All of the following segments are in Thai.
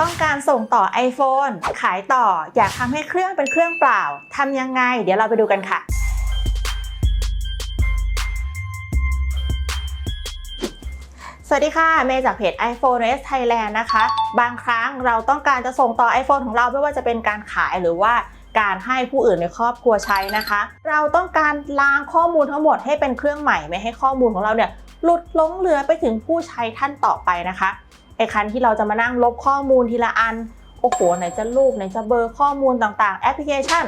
ต้องการส่งต่อ iPhone ขายต่ออยากทำให้เครื่องเป็นเครื่องเปล่าทำยังไง เดี๋ยวเราไปดูกันค่ะ สวัสดีค่ะ เมย์จากเพจ iPhone S Thailand นะคะ บางครั้งเราต้องการจะส่งต่อ iPhone ของเราไม่ว่าจะเป็นการขายหรือว่าการให้ผู้อื่นในครอบครัวใช้นะคะ เราต้องการล้างข้อมูลทั้งหมดให้เป็นเครื่องใหม่ไม่ให้ข้อมูลของเราเนี่ยหลุดหลงเหลือไปถึงผู้ใช้ท่านต่อไปนะคะ ไอ้คันที่เราจะมานั่งลบข้อมูลทีละอัน โอ้โห ไหนจะรูปไหนจะเบอร์ข้อมูลต่างๆ แอปพลิเคชัน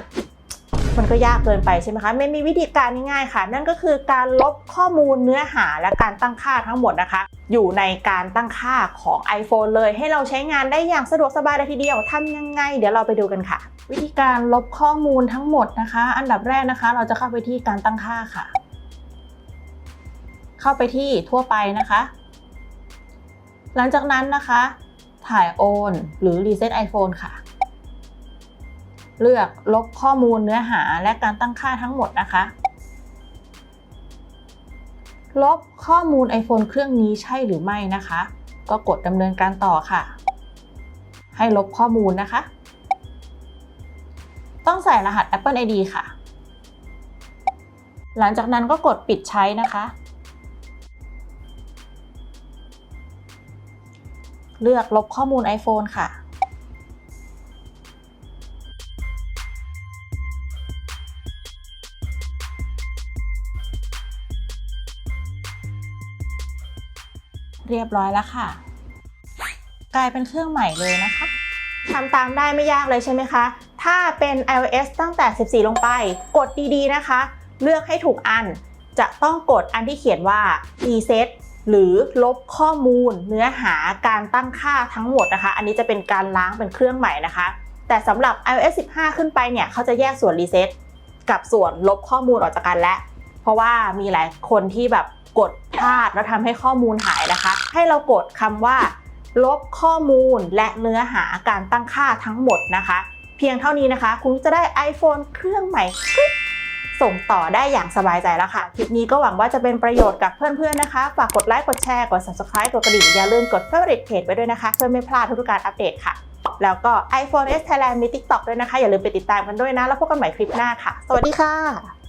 มันก็ยากเกินไปใช่ไหมคะ ไม่มีวิธีการง่ายๆค่ะ นั่นก็คือการลบข้อมูลเนื้อหาและการตั้งค่าทั้งหมดนะคะ อยู่ในการตั้งค่าของ iPhone เลย ให้เราใช้งานได้อย่างสะดวกสบายเลยทีเดียวทำยังไง เดี๋ยวเราไปดูกันค่ะ วิธีการลบข้อมูลทั้งหมดนะคะ อันดับแรกนะคะ เราจะเข้าไปที่การตั้งค่าค่ะ เข้าไปที่ทั่วไปนะคะ หลังจากนั้นนะคะ ถ่ายโอน หรือ Reset iPhone ค่ะ เลือกลบข้อมูลเนื้อหาและการตั้งค่าทั้งหมดนะคะ ลบข้อมูล iPhone เครื่องนี้ใช่หรือไม่นะคะ ก็กดดำเนินการต่อค่ะ ให้ลบข้อมูลนะคะ ต้องใส่รหัส Apple ID ค่ะ หลังจากนั้นก็กดปิดใช้นะคะ เลือกลบข้อมูล iPhone ค่ะ เรียบร้อยแล้วค่ะ กลายเป็นเครื่องใหม่เลยนะคะทำตามได้ไม่ยากเลยใช่ไหมคะ ถ้าเป็น iOS ตั้งแต่ 14 ลงไป กดดีๆนะคะ เลือกให้ถูกอัน จะต้องกดอันที่เขียนว่า reset หรือลบข้อมูลเนื้อหาการตั้งค่าทั้งหมดนะคะ อันนี้จะเป็นการล้างเป็นเครื่องใหม่นะคะ แต่สำหรับ iOS 15 ขึ้นไปเนี่ยเขาจะแยกส่วน reset กับส่วนลบข้อมูลออกจากกันแล้วเพราะว่ามีหลายคนที่แบบกดพลาดแล้วทำให้ข้อมูลหายนะคะ ให้เรากดคำว่า ลบข้อมูลและเนื้อหาการตั้งค่าทั้งหมดนะคะ เพียงเท่านี้นะคะ คุณจะได้ iPhone เครื่องใหม่ ส่งต่อได้อย่างสบายใจแล้วค่ะ คลิปนี้ก็หวังว่าจะเป็นประโยชน์กับเพื่อนๆนะคะ ฝากกดไลค์ กดแชร์ กด subscribe กดกระดิ่ง อย่าลืมกด favorite page ไว้ด้วยนะคะ เพื่อไม่พลาดทุกการอัปเดตค่ะ แล้วก็ iPhone S Thailand มี TikTok ด้วยนะคะ อย่าลืมไปติดตามกันด้วยนะ แล้วพบกันใหม่คลิปหน้าค่ะ สวัสดีค่ะ